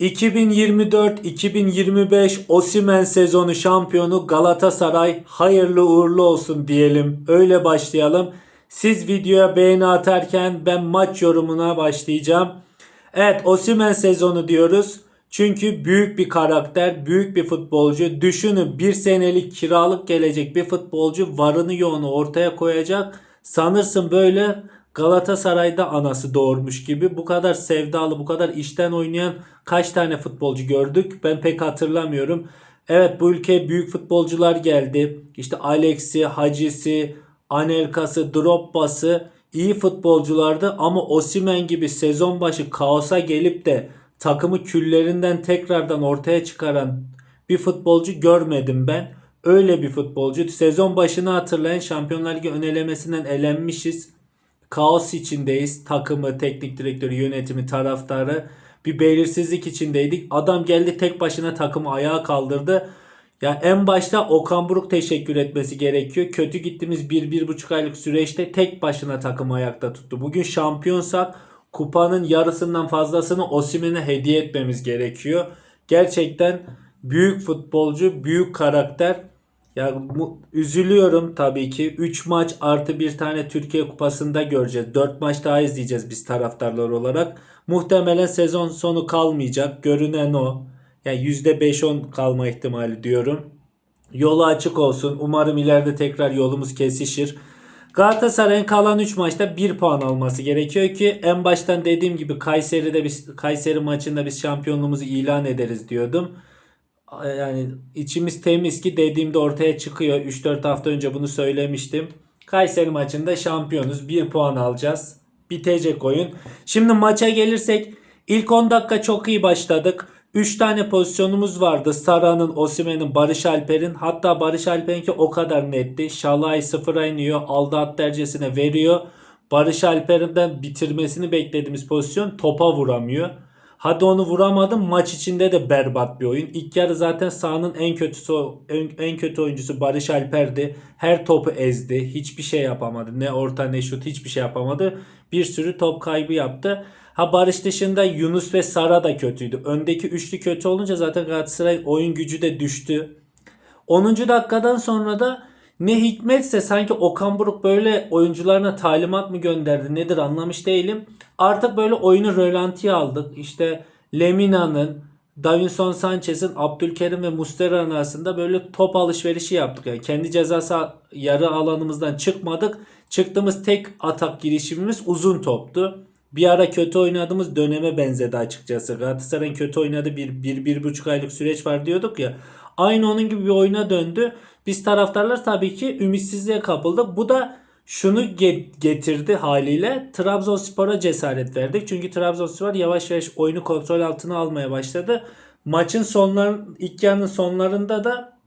2024-2025 Osimen sezonu şampiyonu Galatasaray hayırlı uğurlu olsun diyelim. Öyle başlayalım. Siz videoya beğeni atarken ben maç yorumuna başlayacağım. Evet Osimen sezonu diyoruz. Çünkü büyük bir karakter, büyük bir futbolcu. Düşünün bir senelik kiralık gelecek bir futbolcu varını yoğunu ortaya koyacak. Sanırsın böyle Galatasaray'da anası doğurmuş gibi bu kadar sevdalı, bu kadar işten oynayan kaç tane futbolcu gördük? Ben pek hatırlamıyorum. Evet bu ülkeye büyük futbolcular geldi. İşte Alex'i, Hacı'si, Anelka'sı, Drogba'sı iyi futbolculardı ama Osimen gibi sezon başı kaosa gelip de takımı küllerinden tekrardan ortaya çıkaran bir futbolcu görmedim ben. Öyle bir futbolcu. Sezon başını hatırlayın Şampiyonlar Ligi ön elemesinden elenmişiz. Kaos içindeyiz. Takımı, teknik direktörü, yönetimi, taraftarı bir belirsizlik içindeydik. Adam geldi tek başına takımı ayağa kaldırdı. Ya en başta Okan Buruk teşekkür etmesi gerekiyor. Kötü gittiğimiz 1-1,5 aylık süreçte tek başına takımı ayakta tuttu. Bugün şampiyonsak kupanın yarısından fazlasını Osimhen'e hediye etmemiz gerekiyor. Gerçekten büyük futbolcu, büyük karakter. Ya mu- üzülüyorum tabii ki. 3 maç artı bir tane Türkiye Kupası'nda göreceğiz. 4 maç daha izleyeceğiz biz taraftarlar olarak. Muhtemelen sezon sonu kalmayacak. Görünen o. Yani %5-10 kalma ihtimali diyorum. Yolu açık olsun. Umarım ileride tekrar yolumuz kesişir. Galatasaray'ın kalan 3 maçta 1 puan alması gerekiyor ki en baştan dediğim gibi Kayseri'de biz Kayseri maçında biz şampiyonluğumuzu ilan ederiz diyordum. Yani içimiz temiz ki dediğimde ortaya çıkıyor. 3-4 hafta önce bunu söylemiştim. Kayseri maçında şampiyonuz. 1 puan alacağız. Bitecek oyun. Şimdi maça gelirsek ilk 10 dakika çok iyi başladık. 3 tane pozisyonumuz vardı. Sara'nın, Osimhen'in, Barış Alper'in. Hatta Barış Alper'inki o kadar netti. Şalay sıfıra iniyor. Aldı at dercesine veriyor. Barış Alper'den bitirmesini beklediğimiz pozisyon topa vuramıyor. Hadi onu vuramadım. Maç içinde de berbat bir oyun. İlk yarı zaten sahanın en kötüsü en, en kötü oyuncusu Barış Alper'di. Her topu ezdi. Hiçbir şey yapamadı. Ne orta ne şut hiçbir şey yapamadı. Bir sürü top kaybı yaptı. Ha Barış dışında Yunus ve Sara da kötüydü. Öndeki üçlü kötü olunca zaten Galatasaray oyun gücü de düştü. 10. dakikadan sonra da ne hikmetse sanki Okan Buruk böyle oyuncularına talimat mı gönderdi nedir anlamış değilim. Artık böyle oyunu rölantiye aldık. İşte Lemina'nın, Davinson Sanchez'in, Abdülkerim ve Mustera'nın arasında böyle top alışverişi yaptık. Yani kendi cezası yarı alanımızdan çıkmadık. Çıktığımız tek atak girişimimiz uzun toptu. Bir ara kötü oynadığımız döneme benzedi açıkçası. Galatasaray'ın kötü oynadığı bir, bir, bir buçuk aylık süreç var diyorduk ya. Aynı onun gibi bir oyuna döndü. Biz taraftarlar tabii ki ümitsizliğe kapıldık. Bu da şunu ge- getirdi haliyle. Trabzonspor'a cesaret verdik. Çünkü Trabzonspor yavaş yavaş oyunu kontrol altına almaya başladı. Maçın sonlar ilk yarının sonlarında da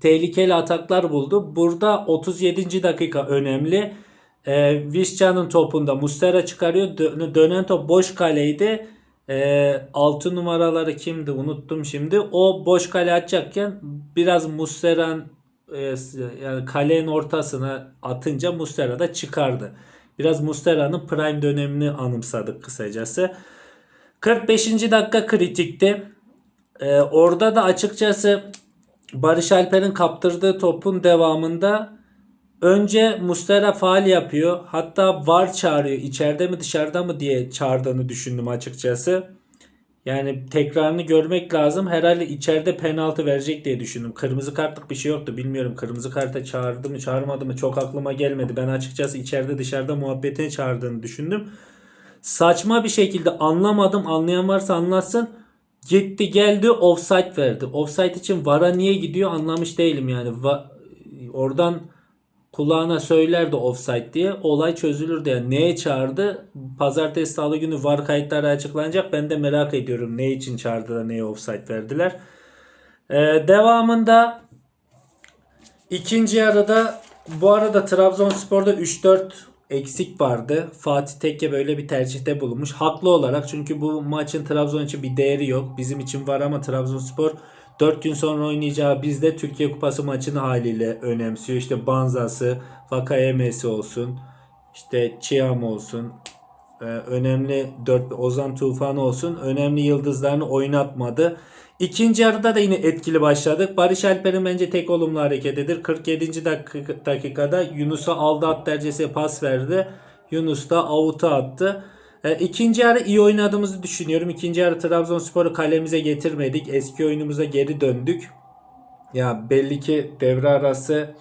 tehlikeli ataklar buldu. Burada 37. dakika önemli. Ee, Vişcan'ın topunda Mustera çıkarıyor. Dö- dönen top boş kaleydi. Ee, 6 numaraları kimdi unuttum şimdi. O boş kale atacakken biraz Mustera'nın e, yani kalenin ortasına atınca Mustera da çıkardı. Biraz Mustera'nın prime dönemini anımsadık kısacası. 45. dakika kritikti. Ee, orada da açıkçası Barış Alper'in kaptırdığı topun devamında önce Mustera faal yapıyor. Hatta VAR çağırıyor. İçeride mi dışarıda mı diye çağırdığını düşündüm açıkçası. Yani tekrarını görmek lazım. Herhalde içeride penaltı verecek diye düşündüm. Kırmızı kartlık bir şey yoktu. Bilmiyorum kırmızı karta çağırdı mı çağırmadı mı çok aklıma gelmedi. Ben açıkçası içeride dışarıda muhabbetine çağırdığını düşündüm. Saçma bir şekilde anlamadım. Anlayan varsa anlatsın. Gitti geldi offside verdi. Offside için VAR'a niye gidiyor anlamış değilim yani. Va- oradan kulağına söylerdi offside diye olay çözülürdü. Yani neye çağırdı? Pazartesi salı günü VAR kayıtları açıklanacak. Ben de merak ediyorum ne için çağırdı da neye offside verdiler. Ee, devamında ikinci yarıda bu arada Trabzonspor'da 3-4 eksik vardı. Fatih Tekke böyle bir tercihte bulunmuş. Haklı olarak çünkü bu maçın Trabzon için bir değeri yok. Bizim için var ama Trabzonspor 4 gün sonra oynayacağı bizde Türkiye Kupası maçını haliyle önemsiyor. İşte Banza'sı, Vakayemesi olsun. işte Çiğam olsun. e, önemli 4 Ozan Tufan olsun önemli yıldızlarını oynatmadı. İkinci yarıda da yine etkili başladık. Barış Alper'in bence tek olumlu hareketidir. 47. dakika- dakikada Yunus'a aldı at dercesi pas verdi. Yunus da avuta attı. E, ikinci yarı iyi oynadığımızı düşünüyorum. İkinci yarı Trabzonspor'u kalemize getirmedik. Eski oyunumuza geri döndük. Ya belli ki devre arası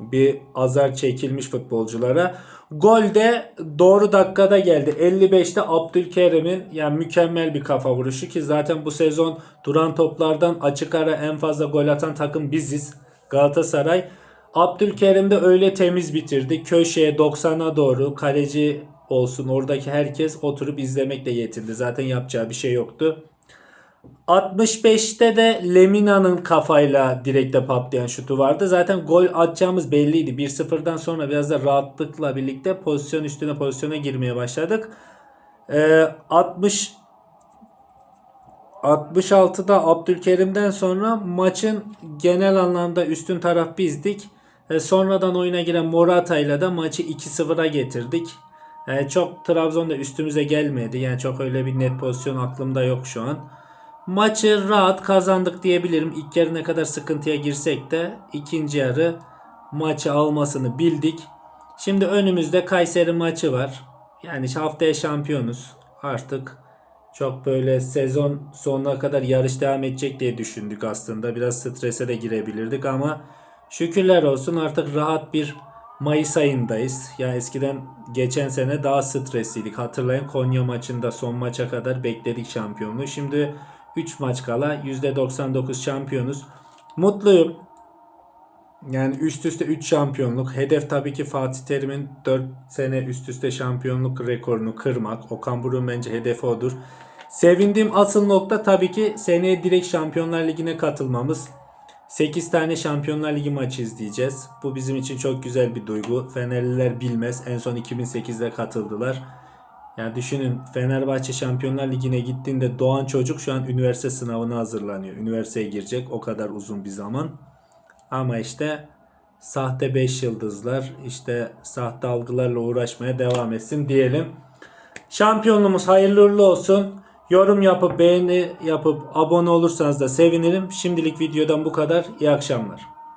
bir azar çekilmiş futbolculara. Gol de doğru dakikada geldi. 55'te Abdülkerim'in yani mükemmel bir kafa vuruşu ki zaten bu sezon duran toplardan açık ara en fazla gol atan takım biziz. Galatasaray. Abdülkerim de öyle temiz bitirdi. Köşeye 90'a doğru kaleci olsun oradaki herkes oturup izlemekle yetindi. Zaten yapacağı bir şey yoktu. 65'te de Lemina'nın kafayla direkte patlayan şutu vardı. Zaten gol atacağımız belliydi. 1-0'dan sonra biraz da rahatlıkla birlikte pozisyon üstüne pozisyona girmeye başladık. Ee, 60 66'da Abdülkerim'den sonra maçın genel anlamda üstün taraf bizdik. E, sonradan oyuna giren Morata ile de maçı 2-0'a getirdik. E, çok Trabzon'da üstümüze gelmedi. Yani çok öyle bir net pozisyon aklımda yok şu an. Maçı rahat kazandık diyebilirim. İlk yarı ne kadar sıkıntıya girsek de ikinci yarı maçı almasını bildik. Şimdi önümüzde Kayseri maçı var. Yani haftaya şampiyonuz. Artık çok böyle sezon sonuna kadar yarış devam edecek diye düşündük aslında. Biraz strese de girebilirdik ama şükürler olsun artık rahat bir Mayıs ayındayız. Ya eskiden geçen sene daha stresliydik. Hatırlayın Konya maçında son maça kadar bekledik şampiyonluğu. Şimdi 3 maç kala %99 şampiyonuz. Mutluyum. Yani üst üste 3 şampiyonluk. Hedef tabii ki Fatih Terim'in 4 sene üst üste şampiyonluk rekorunu kırmak. Okan Buruk'un bence hedefi odur. Sevindiğim asıl nokta tabii ki seneye direkt Şampiyonlar Ligi'ne katılmamız. 8 tane Şampiyonlar Ligi maçı izleyeceğiz. Bu bizim için çok güzel bir duygu. Fenerliler bilmez. En son 2008'de katıldılar. Yani düşünün Fenerbahçe Şampiyonlar Ligi'ne gittiğinde doğan çocuk şu an üniversite sınavına hazırlanıyor. Üniversiteye girecek o kadar uzun bir zaman. Ama işte sahte 5 yıldızlar işte sahte algılarla uğraşmaya devam etsin diyelim. Şampiyonluğumuz hayırlı uğurlu olsun. Yorum yapıp beğeni yapıp abone olursanız da sevinirim. Şimdilik videodan bu kadar. İyi akşamlar.